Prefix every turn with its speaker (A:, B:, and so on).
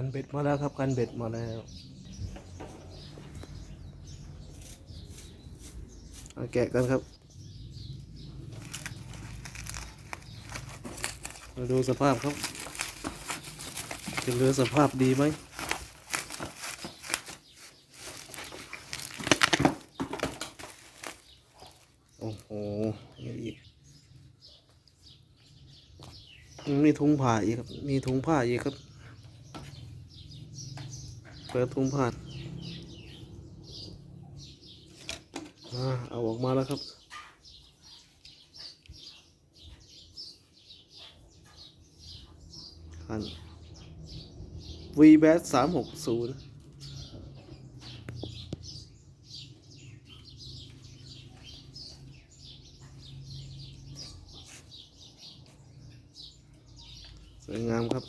A: คันเบ็ดมาแล้วครับคันเบ็ดมาแล้วเอาแกะกันครับ มาดูสภาพครับจะเหลือสภาพดีไหมโอ้โหนี่อีกมีถุงผ้าอีกครับ มีถุงผ้าอีกครับ เปิดถุงผ้านมาเอาออกมาแล้วครับ คัน v b a t สามหกศูนย์สวยงามครับ